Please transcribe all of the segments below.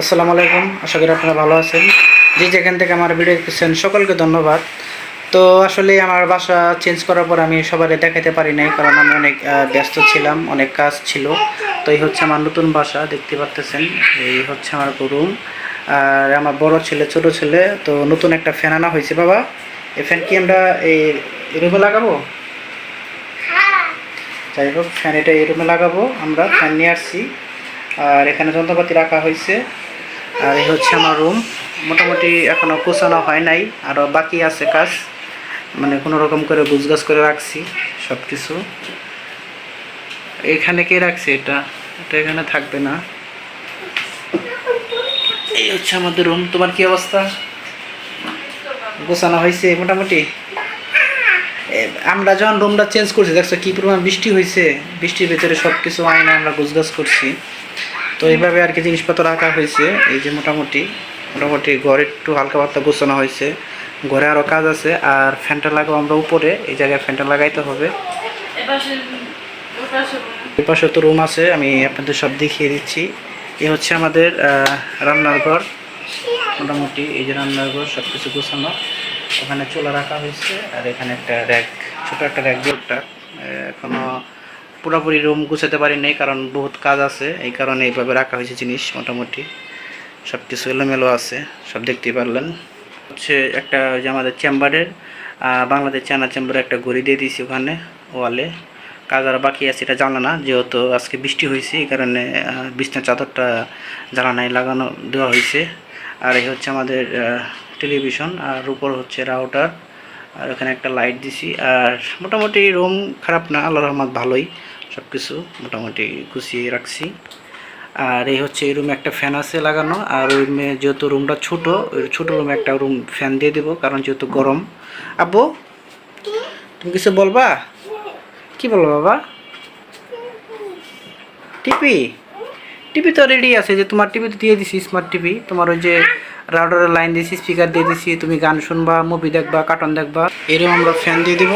আসসালামু আলাইকুম। আশা করি আপনারা ভালো আছেন। যে যেখান থেকে আমার ভিডিও দেখছেন সকলকে ধন্যবাদ। তো আসলে আমার বাসা চেঞ্জ করার পর আমি সবাই দেখাতে পারি নাই, কারণ আমি অনেক ব্যস্ত ছিলাম, অনেক কাজ ছিল। তো এই হচ্ছে আমার নতুন বাসা, দেখতে পাচ্তেছেন এই হচ্ছে আমার রুম আর আমার বড় ছেলে, ছোট ছেলে, তো নতুন একটা ফ্যান আনা হয়েছে। বাবা, এই ফ্যান কি আমরা এই রুমে লাগাবো? যাই হোক ফ্যান এটা এই রুমে লাগাবো। আমরা ফ্যান নিয়ে আসছি। আর এখানে যন্ত্রপাতি রাখা হয়েছে। আর এই হচ্ছে আমার রুম মোটামুটি এখনও গোছানো হয় নাই আরও বাকি আছে কাজ। মানে কোনো রকম করে গুছগাছ করে রাখছি সব কিছু এখানে কে রাখছে এটা? এটা এখানে থাকবে না। এই হচ্ছে আমাদের রুম তোমার কি অবস্থা? গোছানো হয়েছে মোটামুটি? আমরা যখন রুমটা চেঞ্জ করছি, দেখছ কি পরিমাণ বৃষ্টি হয়েছে? বৃষ্টির ভেতরে সব কিছু আইনে আমরা গুছগাছ করছি। তো এইভাবে আর কি জিনিসপত্র রাখা হয়েছে। এই যে মোটামুটি মোটামুটি ঘরে একটু হালকা পাতলা গোছানো হয়েছে। ঘরে আরও কাজ আছে, আর ফ্যানটা লাগাবো আমরা উপরে। এই জায়গায় ফ্যানটা লাগাইতে হবে। এই পাশে তো রুম আছে, আমি আপনাদের সব দেখিয়ে দিচ্ছি। এই হচ্ছে আমাদের রান্নার ঘর। মোটামুটি এই যে রান্নার ঘর সব কিছু গোছানো। ওখানে চুলা রাখা হয়েছে, আর এখানে একটা র্যাক, ছোটো একটা র্যাক বোর্ডটা এখনও পুরোপুরি রুম গুছাতে পারি নাই কারণ বহুত কাজ আছে। এই কারণে এইভাবে রাখা হয়েছে জিনিস মোটামুটি। সব কিছু এলোমেলো আছে সব দেখতেই পারলেন। হচ্ছে একটা যে আমাদের চেম্বারের বাংলাদেশ চায়না চেম্বারে একটা ঘড়ি দিয়ে দিয়েছি ওখানে ওয়ালে। কাজ আর বাকি আছে এটা জানা না যেহেতু আজকে বৃষ্টি হয়েছে এই কারণে আহ, বিছনার চাদরটা জ্বালানায় লাগানো দেওয়া হয়েছে। আর এই হচ্ছে আমাদের টেলিভিশন আর উপর হচ্ছে রাউটার আর ওখানে একটা লাইট দিছি আর মোটামুটি রুম খারাপ না আল্লাহ রহমত ভালোই। সব কিছু মোটামুটি গুছিয়ে রাখছি। আর এই হচ্ছে এই রুমে একটা ফ্যান আছে লাগানো আর ওই রুমে যেহেতু রুমটা ছোটো ওই ছোট রুমে একটা রুম ফ্যান দিয়ে দেবো কারণ যেহেতু গরম। আব্বু তুমি কিছু বলবা? কি বলব বাবা? টিভি টিভি তো রেডি আছে যে তোমার টিভি তো দিয়ে দিছি স্মার্ট টিভি তোমার ওই যে রাউটারের লাইন দিয়েছি স্পিকার দিয়ে দিছি তুমি গান শুনবা মুভি দেখবা কার্টুন দেখবা। এরকম আমরা ফ্যান দিয়ে দিব।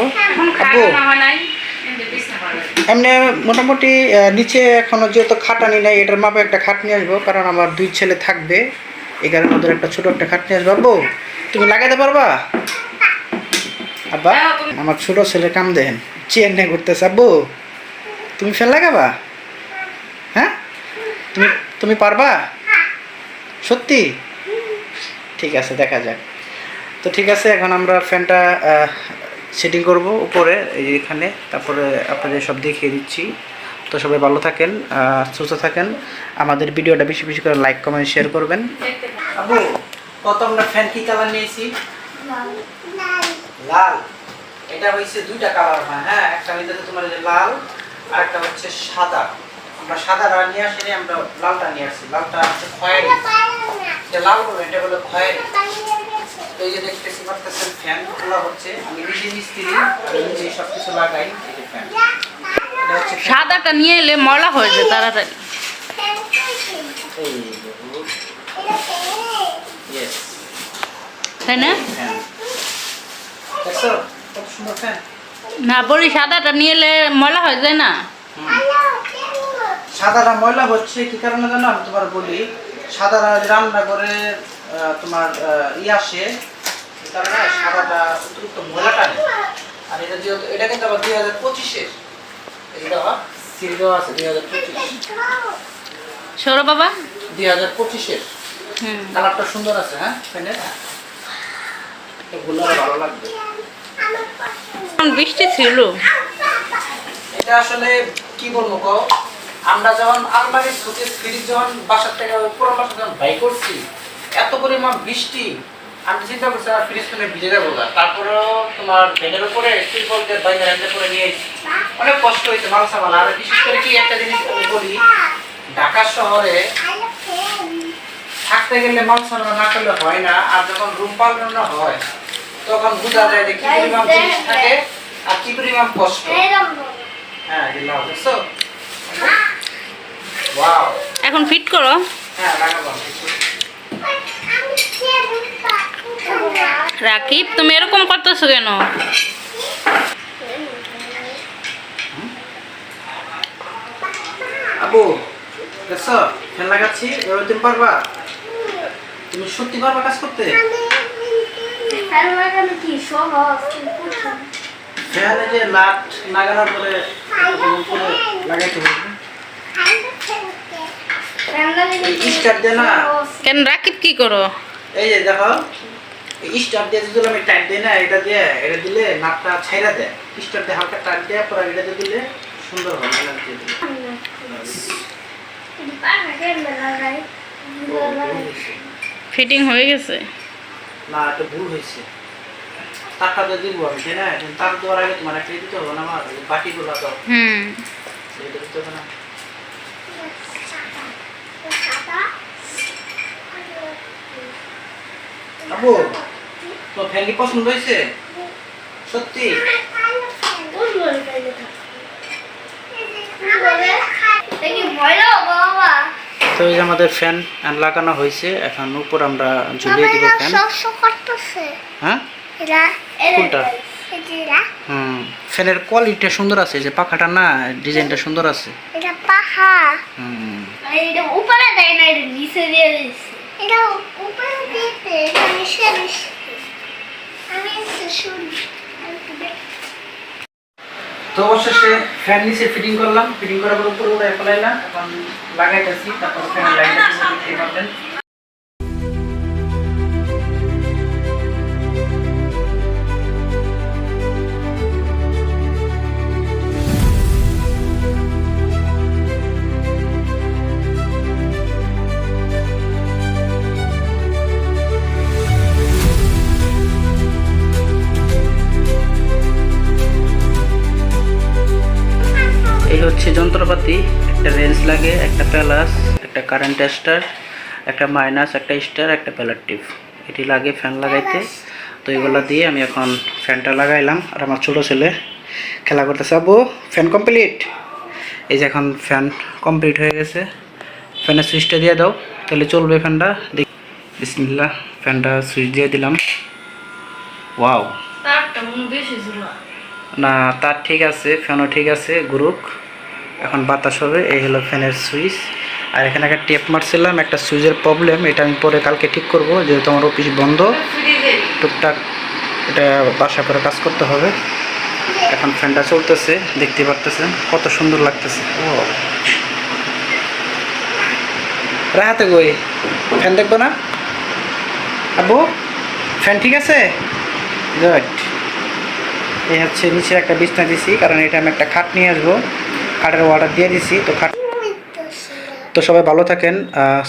এমনি মোটামুটি নিচে এখনও যেহেতু খাটানি নাই এটার মাপে একটা খাট নিয়ে আসব কারণ আমার দুই ছেলে থাকবে। এই কারণে ওদের একটা ছোট একটা খাট নিয়ে আসব। আব্বু তুমি লাগাতে পারবা? আব্বা আমার ছোট ছেলে কাম দেন চেয়ার নিয়ে ঘুরতেছে। আব্বু তুমি ফ্যান লাগাবা? হ্যাঁ? তুমি তুমি পারবা? সত্যি? ঠিক আছে দেখা যাক। তো ঠিক আছে এখন আমরা ফ্যানটা সেটিং করব উপরে, এই যে এখানে, তারপরে আপনাদের সব দেখিয়ে দিচ্ছি। তো সবাই ভালো থাকেন সুস্থ থাকেন। আমাদের ভিডিওটা বেশি বেশি করে লাইক কমেন্ট শেয়ার করবেন। আবু, কত আমরা ফ্যান কি কালার নিয়েছি? লাল। এটা হচ্ছে দুইটা কালার হয় হ্যাঁ? একটা হইতেছে তোমার লাল আর একটা হচ্ছে সাদা। আমরা সাদা সাদাটা নিয়ে আসিনি, আমরা লালটা নিয়ে আসছি লালটা হচ্ছে খয়েরি। লাল বলো, এটা হলো খয়েরি। এই যে দেখতেছি পারতেছেন ফ্যান খোলা হচ্ছে। আমি নিজে মিস্ত্রি আমি নিজে সব কিছু লাগাই এই যে ফ্যান। সাদাটা নিয়ে এলে ময়লা হয়ে যায় তাড়াতাড়ি। তাই না? বলি সাদাটা নিয়ে এলে ময়লা হয়ে যায় না? সাদাটা ময়লা হচ্ছে কি কারণে জানো? আমি তোমার বলি সাদাটা রান্না করে তোমার আহ, ই আসে এই কারণে সাদাটা অতিরিক্ত ময়লাটা নেই আর এটা যেহেতু এটা কিন্তু আবার দুই হাজার পঁচিশের। এটা সিল দেওয়া আছে দুই হাজার পঁচিশ। বাবা? দুই হাজার পঁচিশের। হুম। কালারটা সুন্দর আছে হ্যাঁ এগুলো ভালো লাগবে। বৃষ্টি ছিল। এটা আসলে কি বলব কও? আমরা যখন আলমারির সুকেস ফ্রিজ যখন বাসার থেকে পুরো বাসা যখন বাই করছি এত পরিমাণ বৃষ্টি আমি চিন্তা করছি আমার ফ্রিজ তুমি ভিজে যাব না তারপরেও তোমার বেডের উপরে টিপল দিয়ে বাইরে রান্না করে নিয়ে এসেছি। অনেক কষ্ট হয়েছে মাল সামাল আর বিশেষ করে কি একটা জিনিস আমি বলি ঢাকা শহরে থাকতে গেলে মাল সামাল না করলে হয় না আর যখন রুম পাল্টানো হয় তখন বোঝা যায় যে কি পরিমাণ জিনিস থাকে আর কি পরিমাণ কষ্ট। হ্যাঁ এগুলো দেখছ ওয়াও এখন ফিট করো। হ্যাঁ লাগাবো রাকিব তুমি এরকম করতেছো কেন? আবু দেখছ? ফ্যান লাগাচ্ছি এবার তুমি পারবা? তুমি সত্যি পারবা কাজ করতে? ফ্যান লাগানো কি সহজ? ফ্যানে যে লাগানোর পরে লাগাইতে হবে। কেন রাকিব কি করো? এই যে দেখো স্টার দিয়ে যদি আমি টাইট দিই না এটা দিয়ে এটা দিলে নাটটা ছাইরা দেয়। স্টার দিয়ে হালকা টাইট দিয়ে পরে এটা দিয়ে দিলে সুন্দর হবে দিয়ে দিলে। ফিটিং হয়ে গেছে? না এটা ভুল হয়েছে। তারটা তো দিব আমি তাই না? তার দেওয়ার আগে তোমার একটা দিতে হবে না আমার বাটিগুলো তো হুম। এটা দিতে হবে না। তো ফ্যান কি পছন্দ হয়েছে? সত্যি? তো এই যে আমাদের ফ্যান লাগানো হয়েছে এখন উপর আমরা ঝুলিয়ে দিব ফ্যান হ্যাঁ? কোনটা? হুম ফ্যানের কোয়ালিটিটা সুন্দর আছে যে পাখাটা না ডিজাইনটা সুন্দর আছে। এটা পাহাড় হুম। এটা উপরে দেয় না এটা নিচে দিয়ে দিচ্ছে। এটা উপরে দিতে নিচে দিচ্ছে আমি শুনি তো অবশেষে ফ্যান নিচে ফিটিং করলাম। ফিটিং করার পর উপরে উঠে ফেলাইলাম। এখন লাগাইতেছি, তারপর ফ্যান লাইটটা হচ্ছে যন্ত্রপাতি একটা রেঞ্জ লাগে একটা প্যালাস একটা কারেন্ট স্টার একটা মাইনাস একটা স্টার একটা প্যালার টিপ এটি লাগে ফ্যান লাগাইতে। তো এগুলো দিয়ে আমি এখন ফ্যানটা লাগাইলাম। আর আমার ছোটো ছেলে খেলা করতেছে। আবু ফ্যান কমপ্লিট এই যে এখন ফ্যান কমপ্লিট হয়ে গেছে। ফ্যানের সুইচটা দিয়ে দাও। তাহলে চলবে ফ্যানটা দেখ বিসমিল্লা ফ্যানটা সুইচ দিয়ে দিলাম। ওয়াও বেশি না তার ঠিক আছে ফ্যানও ঠিক আছে গ্রুপ এখন বাতাস হবে, এই হলো ফ্যানের সুইচ। আর এখানে একটা টেপ মারছিলাম, একটা সুইচের প্রবলেম, এটা আমি পরে কালকে ঠিক করব, যেহেতু আমার অফিস বন্ধ। টুকটাক এটা বাসা করে কাজ করতে হবে। এখন ফ্যানটা চলতেছে, দেখতে পারতেছেন কত সুন্দর লাগতেছে। ও রাহাতে গই ফ্যান দেখব না? আব্বু, ফ্যান ঠিক আছে? গুড এই হচ্ছে নিচে একটা বিছনা দিছি, কারণ এটা আমি একটা খাট নিয়ে আসব। খাটের অর্ডার দিয়ে দিছি, তো খাট তো সবাই ভালো থাকেন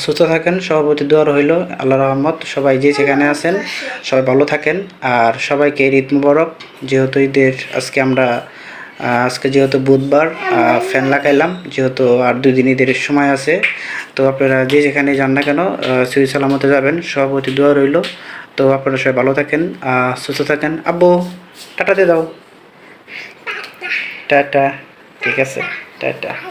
সুস্থ থাকেন সভাপতি দোয়ার হইল আল্লাহ রহমত, সবাই যে সেখানে আছেন, সবাই ভালো থাকেন, আর সবাইকে ঈদ মুবারক, যেহেতু ঈদের আজকে আমরা আজকে যেহেতু বুধবার ফ্যান লাগাইলাম, যেহেতু আর দুই দিন ঈদের সময় আছে, তো আপনারা যে যেখানে যান না কেন সুই সালামতে যাবেন সভাপতি দোয়া রইল, তো আপনারা সবাই ভালো থাকেন সুস্থ থাকেন। আব্বু, টাটা দিয়ে দাও। টাটা, ঠিক আছে। টাটা।